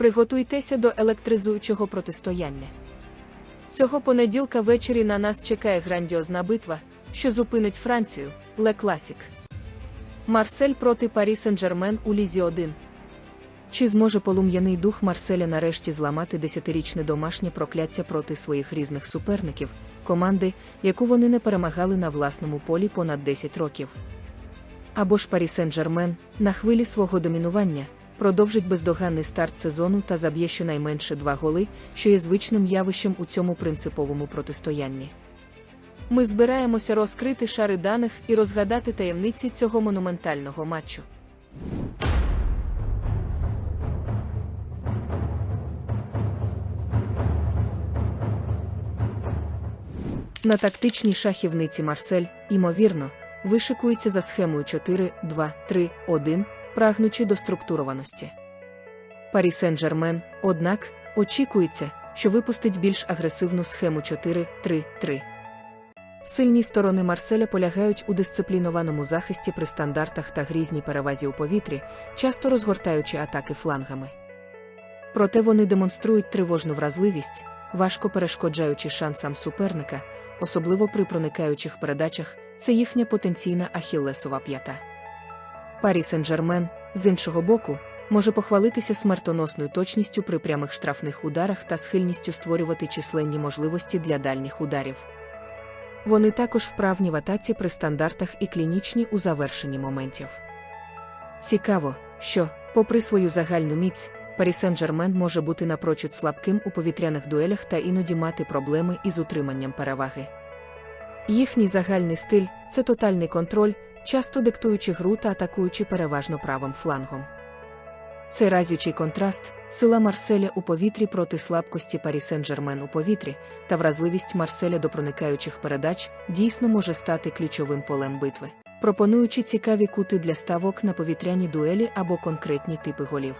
Приготуйтеся до електризуючого протистояння. Цього понеділка ввечері на нас чекає грандіозна битва, що зупинить Францію Ле Класік. Марсель проти Парі Сен-Жермен у Лізі 1. Чи зможе полум'яний дух Марселя нарешті зламати десятирічне домашнє прокляття проти своїх різних суперників, команди, яку вони не перемагали на власному полі понад 10 років? Або ж Парі Сен-Жермен, на хвилі свого домінування, продовжить бездоганний старт сезону та заб'є щонайменше два голи, що є звичним явищем у цьому принциповому протистоянні. Ми збираємося розкрити шари даних і розгадати таємниці цього монументального матчу. На тактичній шахівниці Марсель, ймовірно, вишикується за схемою 4-2-3-1, прагнучи до структурованості. Парі Сен-Жермен, однак, очікується, що випустить більш агресивну схему 4-3-3. Сильні сторони Марселя полягають у дисциплінованому захисті при стандартах та грізній перевазі у повітрі, часто розгортаючи атаки флангами. Проте вони демонструють тривожну вразливість, важко перешкоджаючи шансам суперника, особливо при проникаючих передачах, це їхня потенційна ахіллесова п'ята. Парі Сен-Жермен, з іншого боку, може похвалитися смертоносною точністю при прямих штрафних ударах та схильністю створювати численні можливості для дальніх ударів. Вони також вправні в атаці при стандартах і клінічні у завершенні моментів. Цікаво, що, попри свою загальну міць, Парі Сен-Жермен може бути напрочуд слабким у повітряних дуелях та іноді мати проблеми із утриманням переваги. Їхній загальний стиль це тотальний контроль, часто диктуючи гру та атакуючи переважно правим флангом. Цей разючий контраст, сила Марселя у повітрі проти слабкості Парі Сен-Жермен у повітрі та вразливість Марселя до проникаючих передач дійсно може стати ключовим полем битви, пропонуючи цікаві кути для ставок на повітряні дуелі або конкретні типи голів.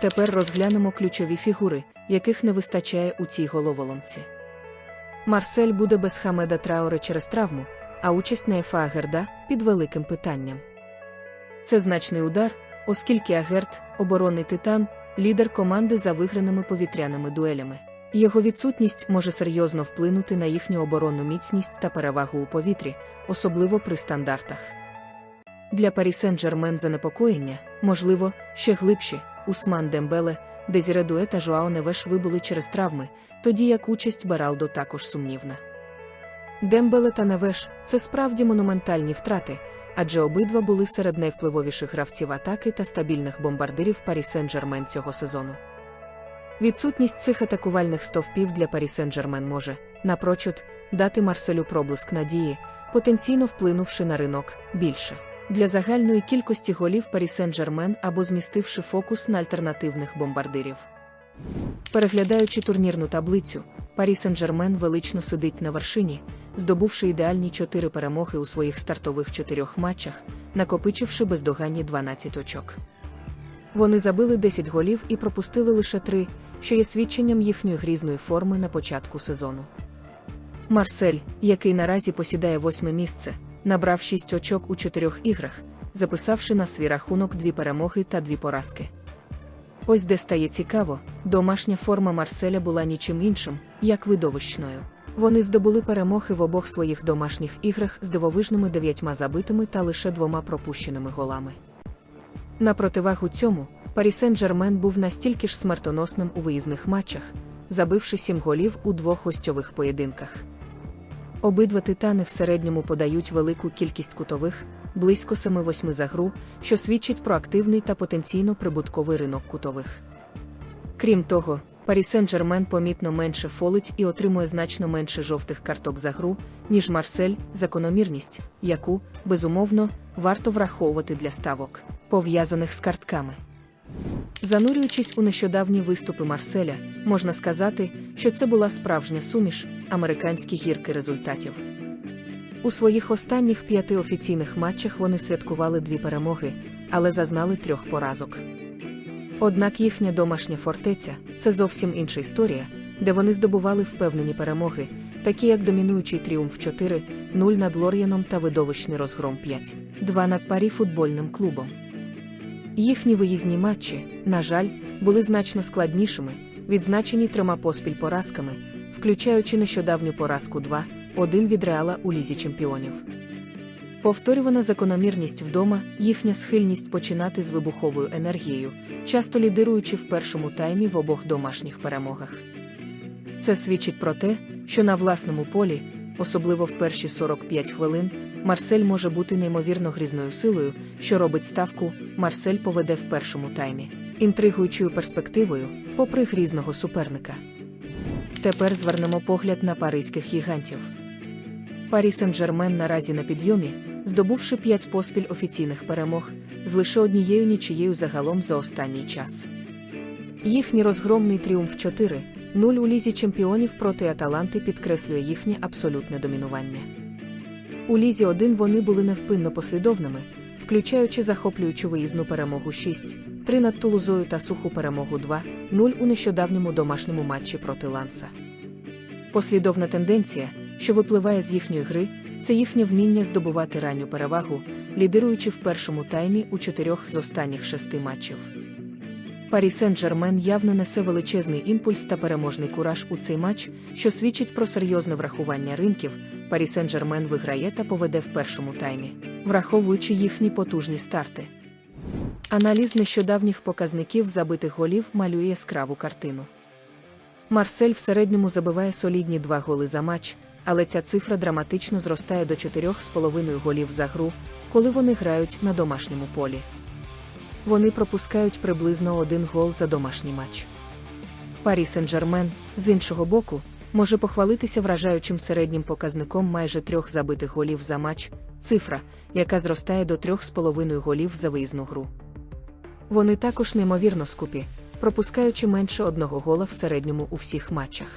Тепер розглянемо ключові фігури, яких не вистачає у цій головоломці. Марсель буде без Хамеда Трауре через травму, а участь на Ефа Агерда під великим питанням. Це значний удар, оскільки Агерт, оборонний титан, лідер команди за виграними повітряними дуелями. Його відсутність може серйозно вплинути на їхню оборонну міцність та перевагу у повітрі, особливо при стандартах. Для Парі Сен-Жермен занепокоєння, можливо, ще глибші, Усман Дембеле, Дезіре Дуе та Жуао Невеш вибули через травми, тоді як участь Бералдо також сумнівна. Дембеле та Невеш це справді монументальні втрати, адже обидва були серед найвпливовіших гравців атаки та стабільних бомбардирів Парі Сен-Жермен цього сезону. Відсутність цих атакувальних стовпів для Парі Сен-Жермен може, напрочуд, дати Марселю проблиск надії, потенційно вплинувши на ринок більше. Для загальної кількості голів Парі Сен-Жермен або змістивши фокус на альтернативних бомбардирів. Переглядаючи турнірну таблицю, Парі Сен-Жермен велично сидить на вершині, здобувши ідеальні чотири перемоги у своїх стартових чотирьох матчах, накопичивши бездоганні 12 очок. Вони забили 10 голів і пропустили лише 3, що є свідченням їхньої грізної форми на початку сезону. Марсель, який наразі посідає восьме місце, набрав 6 очок у чотирьох іграх, записавши на свій рахунок дві перемоги та дві поразки. Ось де стає цікаво, домашня форма Марселя була нічим іншим, як видовищною. Вони здобули перемоги в обох своїх домашніх іграх з дивовижними дев'ятьма забитими та лише двома пропущеними голами. На противагу цьому, Парі Сен-Жермен був настільки ж смертоносним у виїзних матчах, забивши сім голів у двох гостьових поєдинках. Обидва титани в середньому подають велику кількість кутових, близько 7-8 за гру, що свідчить про активний та потенційно прибутковий ринок кутових. Крім того, Парі Сен-Жермен помітно менше фолить і отримує значно менше жовтих карток за гру, ніж Марсель, закономірність, яку, безумовно, варто враховувати для ставок, пов'язаних з картками. Занурюючись у нещодавні виступи Марселя, можна сказати, що це була справжня суміш, американські гірки результатів. У своїх останніх п'яти офіційних матчах вони святкували дві перемоги, але зазнали трьох поразок. Однак їхня домашня фортеця це зовсім інша історія, де вони здобували впевнені перемоги, такі як домінуючий тріумф 4-0 над Лор'яном та видовищний розгром 5-2 над Парі футбольним клубом. Їхні виїзні матчі, на жаль, були значно складнішими, відзначені трьома поспіль поразками, включаючи нещодавню поразку 2-1 від реала у лізі чемпіонів. Повторювана закономірність вдома, їхня схильність починати з вибуховою енергією, часто лідируючи в першому таймі в обох домашніх перемогах. Це свідчить про те, що на власному полі, особливо в перші 45 хвилин, Марсель може бути неймовірно грізною силою, що робить ставку, Марсель поведе в першому таймі, інтригуючою перспективою, попри грізного суперника. Тепер звернемо погляд на паризьких гігантів. Парі Сен-Жермен наразі на підйомі, здобувши 5 поспіль офіційних перемог, з лише однією нічиєю загалом за останній час. Їхній розгромний тріумф 4 0 у лізі чемпіонів проти Аталанти підкреслює їхнє абсолютне домінування. У лізі 1 вони були невпинно послідовними, включаючи захоплюючу виїзну перемогу 6, 3 над Тулузою та суху перемогу 2, 0 у нещодавньому домашньому матчі проти Ланса. Послідовна тенденція, що випливає з їхньої гри, це їхнє вміння здобувати ранню перевагу, лідируючи в першому таймі у чотирьох з останніх шести матчів. Парі Сен-Жермен явно несе величезний імпульс та переможний кураж у цей матч, що свідчить про серйозне врахування ринків. Парі Сен-Жермен виграє та поведе в першому таймі, враховуючи їхні потужні старти. Аналіз нещодавніх показників забитих голів малює яскраву картину. Марсель в середньому забиває солідні два голи за матч, але ця цифра драматично зростає до 4,5 голів за гру, коли вони грають на домашньому полі. Вони пропускають приблизно один гол за домашній матч. Парі Сен-Жермен, з іншого боку, може похвалитися вражаючим середнім показником майже трьох забитих голів за матч, цифра, яка зростає до 3,5 голів за виїзну гру. Вони також неймовірно скупі, пропускаючи менше одного гола в середньому у всіх матчах.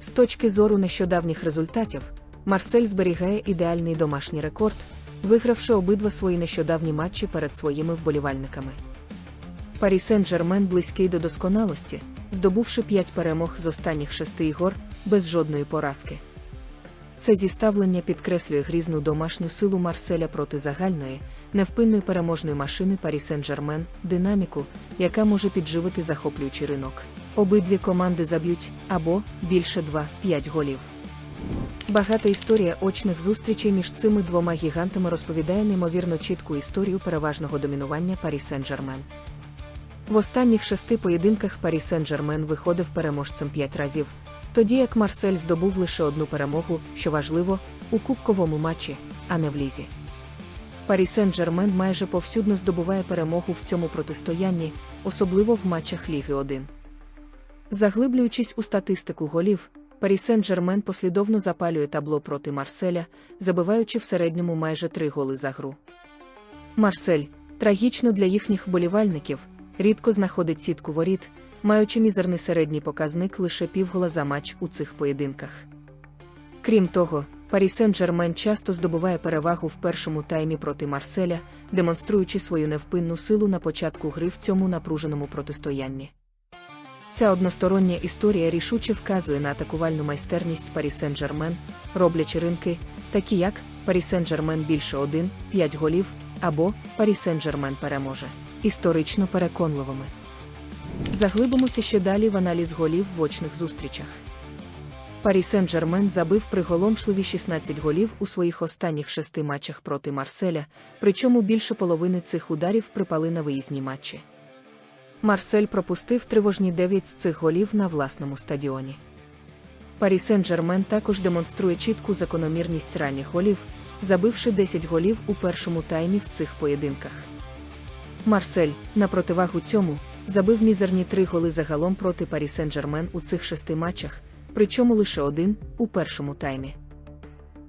З точки зору нещодавніх результатів, Марсель зберігає ідеальний домашній рекорд, вигравши обидва свої нещодавні матчі перед своїми вболівальниками. Парі Сен-Жермен близький до досконалості, здобувши 5 перемог з останніх шести ігор без жодної поразки. Це зіставлення підкреслює грізну домашню силу Марселя проти загальної, невпинної переможної машини Парі Сен-Жермен, динаміку, яка може підживити захоплюючий ринок. Обидві команди заб'ють або більше 2-5 голів. Багата історія очних зустрічей між цими двома гігантами розповідає неймовірно чітку історію переважного домінування Парі Сен-Жермен. В останніх шести поєдинках Парі Сен-Жермен виходив переможцем п'ять разів, тоді як Марсель здобув лише одну перемогу, що важливо, у кубковому матчі, а не в лізі. Парі Сен-Жермен майже повсюдно здобуває перемогу в цьому протистоянні, особливо в матчах Ліги 1. Заглиблюючись у статистику голів, Парі Сен-Жермен послідовно запалює табло проти Марселя, забиваючи в середньому майже три голи за гру. Марсель, трагічно для їхніх вболівальників, рідко знаходить сітку воріт, маючи мізерний середній показник лише півгола за матч у цих поєдинках. Крім того, Парі Сен-Жермен часто здобуває перевагу в першому таймі проти Марселя, демонструючи свою невпинну силу на початку гри в цьому напруженому протистоянні. Ця одностороння історія рішуче вказує на атакувальну майстерність Парі Сен-Жермен, роблячи ринки, такі як Парі Сен-Жермен більше 1, 5 голів, або Парі Сен-Жермен переможе, історично переконливими. Заглибимося ще далі в аналіз голів в очних зустрічах. Парі Сен-Жермен забив приголомшливі 16 голів у своїх останніх шести матчах проти Марселя, причому більше половини цих ударів припали на виїзні матчі. Марсель пропустив тривожні 9 з цих голів на власному стадіоні. Парі Сен-Жермен також демонструє чітку закономірність ранніх голів, забивши 10 голів у першому таймі в цих поєдинках. Марсель, на противагу цьому, забив мізерні три голи загалом проти Парі Сен-Жермен у цих шести матчах, причому лише один у першому таймі.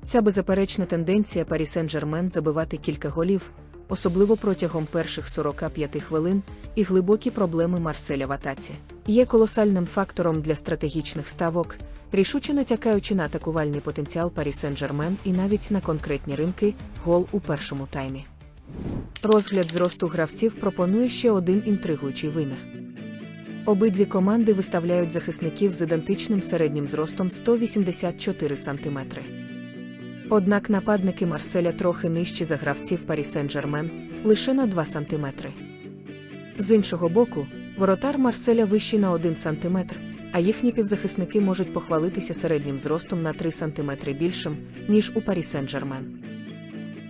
Ця беззаперечна тенденція Парі Сен-Жермен забивати кілька голів, особливо протягом перших 45 хвилин, і глибокі проблеми Марселя в атаці, є колосальним фактором для стратегічних ставок, рішуче натякаючи на атакувальний потенціал Парі Сен-Жермен і навіть на конкретні ринки гол у першому таймі. Розгляд зросту гравців пропонує ще один інтригуючий вимір. Обидві команди виставляють захисників з ідентичним середнім зростом 184 см. Однак нападники Марселя трохи нижчі за гравців Парі Сен-Жермен лише на 2 см. З іншого боку, Воротар Марселя вищий на 1 см, а їхні півзахисники можуть похвалитися середнім зростом на 3 см більшим, ніж у Парі Сен-Жермен.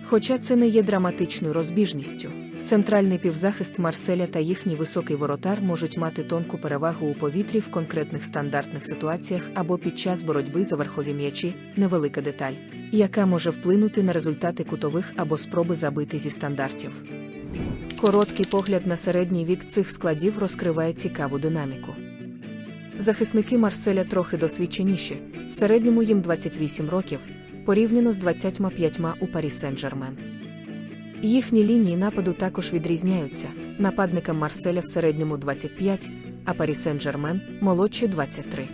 Хоча це не є драматичною розбіжністю. Центральний півзахист Марселя та їхній високий воротар можуть мати тонку перевагу у повітрі в конкретних стандартних ситуаціях або під час боротьби за верхові м'ячі, невелика деталь, яка може вплинути на результати кутових або спроби забити зі стандартів. Короткий погляд на середній вік цих складів розкриває цікаву динаміку. Захисники Марселя трохи досвідченіші, в середньому їм 28 років, порівняно з 25 у Парі Сен-Жермен. Їхні лінії нападу також відрізняються. Нападникам Марселя в середньому 25, а Парі Сен-Жермен молодші 23.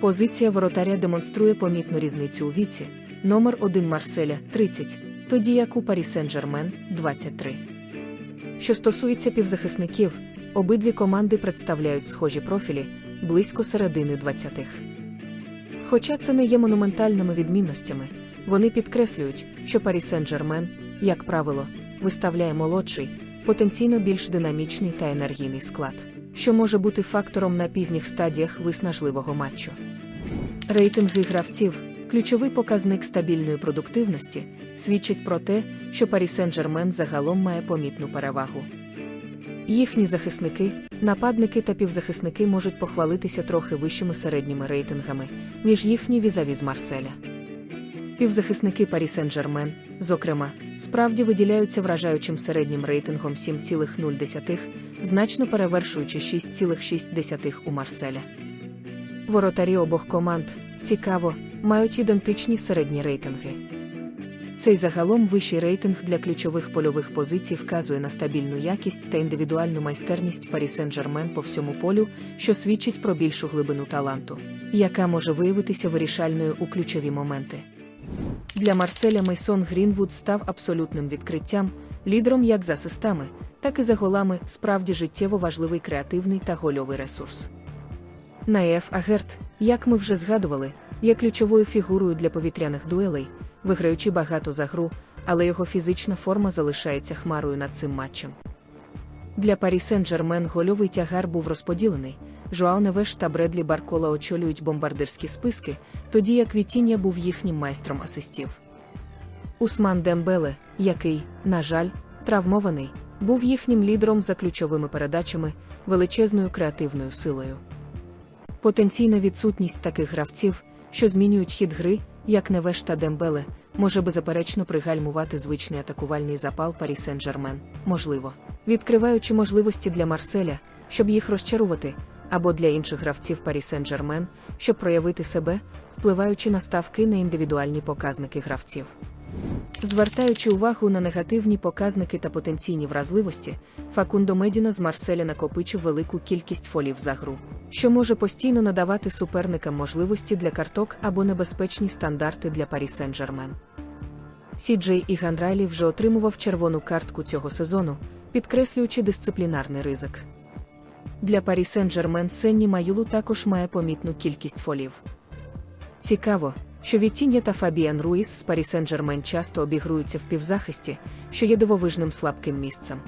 Позиція воротаря демонструє помітну різницю у віці. Номер 1 Марселя 30, тоді як у Парі Сен-Жермен 23. Що стосується півзахисників, обидві команди представляють схожі профілі близько середини 20-х. Хоча це не є монументальними відмінностями, вони підкреслюють, що Парі Сен-Жермен, як правило, виставляє молодший, потенційно більш динамічний та енергійний склад, що може бути фактором на пізніх стадіях виснажливого матчу. Рейтинги гравців, ключовий показник стабільної продуктивності, свідчать про те, що Парі Сен-Жермен загалом має помітну перевагу. Їхні захисники, нападники та півзахисники можуть похвалитися трохи вищими середніми рейтингами, ніж їхні візаві з Марселя. Півзахисники Парі Сен-Жермен, зокрема, справді виділяються вражаючим середнім рейтингом 7,0, значно перевершуючи 6,6 у Марселя. Воротарі обох команд, цікаво, мають ідентичні середні рейтинги. Цей загалом вищий рейтинг для ключових польових позицій вказує на стабільну якість та індивідуальну майстерність Парі Сен-Жермен по всьому полю, що свідчить про більшу глибину таланту, яка може виявитися вирішальною у ключові моменти. Для Марселя Мейсон Грінвуд став абсолютним відкриттям, лідером як за асистами, так і за голами, справді життєво важливий креативний та гольовий ресурс. Наєф Агерт, як ми вже згадували, є ключовою фігурою для повітряних дуелей, виграючи багато за гру, але його фізична форма залишається хмарою над цим матчем. Для Парі Сен-Жермен гольовий тягар був розподілений. Жоао Невеш та Бредлі Баркола очолюють бомбардирські списки, тоді як Вітіння був їхнім майстром асистів. Усман Дембеле, який, на жаль, травмований, був їхнім лідером за ключовими передачами, величезною креативною силою. Потенційна відсутність таких гравців, що змінюють хід гри, як Невеш та Дембеле, може беззаперечно пригальмувати звичний атакувальний запал Парі Сен-Жермен, можливо, відкриваючи можливості для Марселя, щоб їх розчарувати, або для інших гравців Парі Сен-Жермен, щоб проявити себе, впливаючи на ставки на індивідуальні показники гравців. Звертаючи увагу на негативні показники та потенційні вразливості, Факундо Медіна з Марселя накопичив велику кількість фолів за гру, що може постійно надавати суперникам можливості для карток або небезпечні стандарти для Парі Сен-Жермен. Сіджей і Гандрайлі вже отримував червону картку цього сезону, підкреслюючи дисциплінарний ризик. Для Парі Сен-Жермен Сенні Маюлу також має помітну кількість фолів. Цікаво, що Вітіння та Фабіан Руїс з Парі Сен-Жермен часто обігруються в півзахисті, що є дивовижним слабким місцем.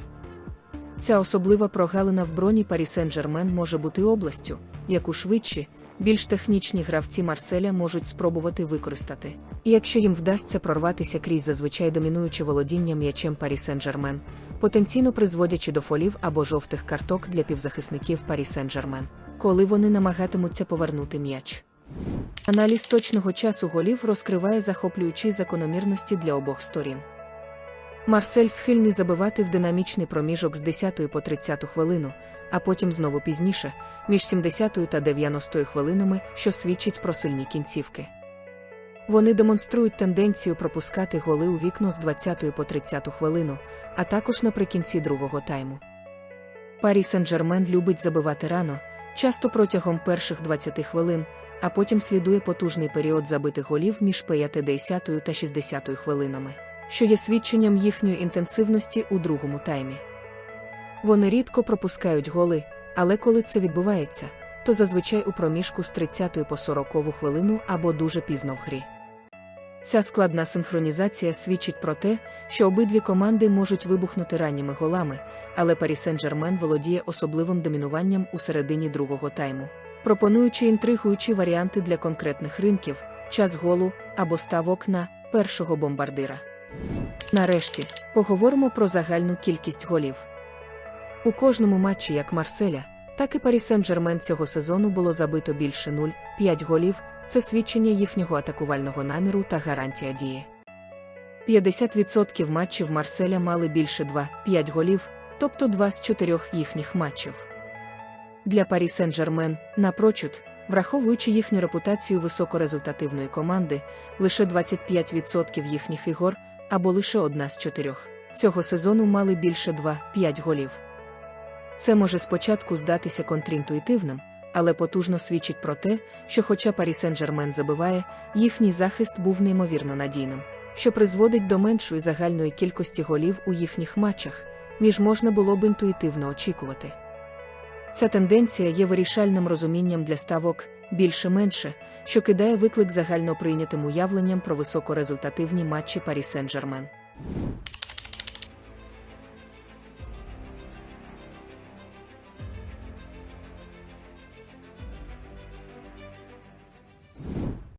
Ця особлива прогалина в броні Парі Сен-Жермен може бути областю, яку швидші, більш технічні гравці Марселя можуть спробувати використати. І якщо їм вдасться прорватися крізь зазвичай домінуюче володіння м'ячем Парі Сен-Жермен, потенційно призводячи до фолів або жовтих карток для півзахисників Парі Сен-Жермен, коли вони намагатимуться повернути м'яч. Аналіз точного часу голів розкриває захоплюючі закономірності для обох сторін. Марсель схильний забивати в динамічний проміжок з 10 по 30 хвилину, а потім знову пізніше, між 70 та 90 хвилинами, що свідчить про сильні кінцівки. Вони демонструють тенденцію пропускати голи у вікно з 20 по 30 хвилину, а також наприкінці другого тайму. Парі Сен-Жермен любить забивати рано, часто протягом перших 20 хвилин, а потім слідує потужний період забитих голів між 50 та 60 хвилинами, що є свідченням їхньої інтенсивності у другому таймі. Вони рідко пропускають голи, але коли це відбувається, то зазвичай у проміжку з 30 по 40 хвилину або дуже пізно в грі. Ця складна синхронізація свідчить про те, що обидві команди можуть вибухнути ранніми голами, але Парі Сен-Жермен володіє особливим домінуванням у середині другого тайму, пропонуючи інтригуючі варіанти для конкретних ринків, час голу або ставок на першого бомбардира. Нарешті поговоримо про загальну кількість голів. У кожному матчі як Марселя, так і Парі Сен-Жермен цього сезону було забито більше 0,5 голів, це свідчення їхнього атакувального наміру та гарантія дії. 50% матчів Марселя мали більше 2-5 голів, тобто 2 з 4 їхніх матчів. Для Парі Сен-Жермен, напрочуд, враховуючи їхню репутацію високорезультативної команди, лише 25% їхніх ігор, або лише одна з чотирьох, цього сезону мали більше 2-5 голів. Це може спочатку здатися контрінтуїтивним, але потужно свідчить про те, що, хоча Парі Сен-Жермен забиває, їхній захист був неймовірно надійним, що призводить до меншої загальної кількості голів у їхніх матчах, ніж можна було б інтуїтивно очікувати. Ця тенденція є вирішальним розумінням для ставок більше-менше, що кидає виклик загально прийнятим уявленням про високорезультативні матчі Парі Сен-Жермен.